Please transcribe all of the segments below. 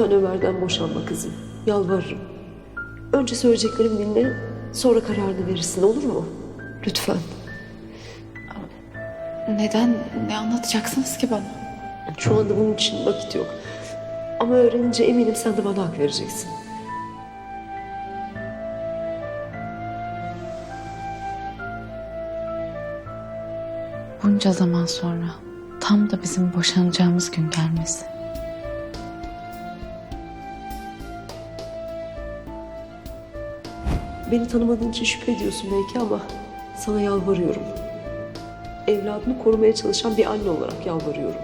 Lütfen Ömer'den boşanma kızım. Yalvarırım. Önce söyleyeceklerimi dinle, sonra kararını verirsin olur mu? Lütfen. Neden? Ne anlatacaksınız ki bana? Şu anda bunun için vakit yok. Ama öğrenince eminim sen de bana hak vereceksin. Bunca zaman sonra tam da bizim boşanacağımız gün gelmesi. Beni tanımadığın için şüphe ediyorsun belki ama sana yalvarıyorum. Evladını korumaya çalışan bir anne olarak yalvarıyorum.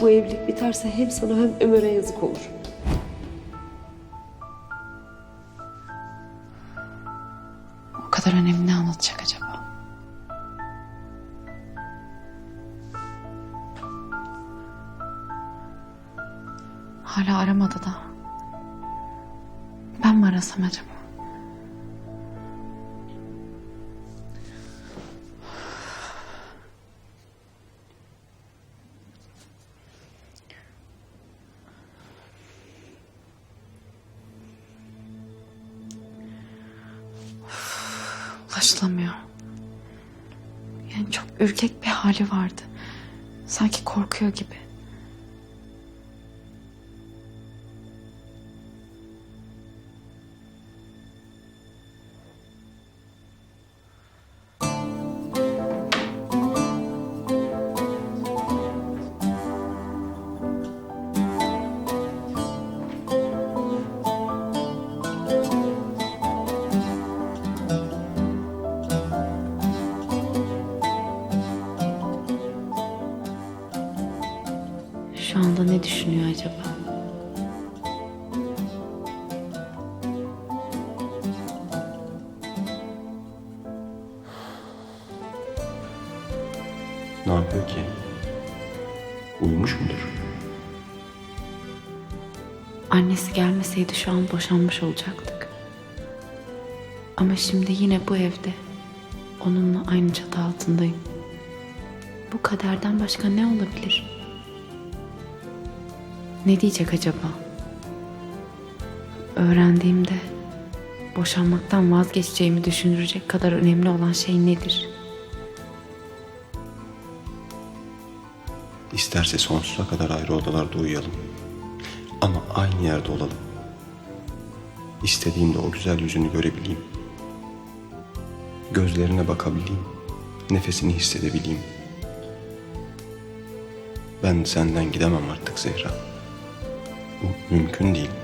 Bu evlilik biterse hem sana hem Ömer'e yazık olur. O kadar önemli ne anlatacak acaba? Hala aramadı da. Ben mi arasam acaba? Ulaşılamıyor. Yani çok ürkek bir hali vardı. Sanki korkuyor gibi. Şu anda ne düşünüyor acaba? Ne yapıyor ki? Uyumuş mudur? Annesi gelmeseydi şu an boşanmış olacaktık. Ama şimdi yine bu evde onunla aynı çatı altındayım. Bu kaderden başka ne olabilir? Ne diyecek acaba? Öğrendiğimde boşanmaktan vazgeçeceğimi düşündürecek kadar önemli olan şey nedir? İsterse sonsuza kadar ayrı odalarda uyuyalım. Ama aynı yerde olalım. İstediğimde o güzel yüzünü görebileyim. Gözlerine bakabileyim. Nefesini hissedebileyim. Ben senden gidemem artık Zehra. Mümkün değil.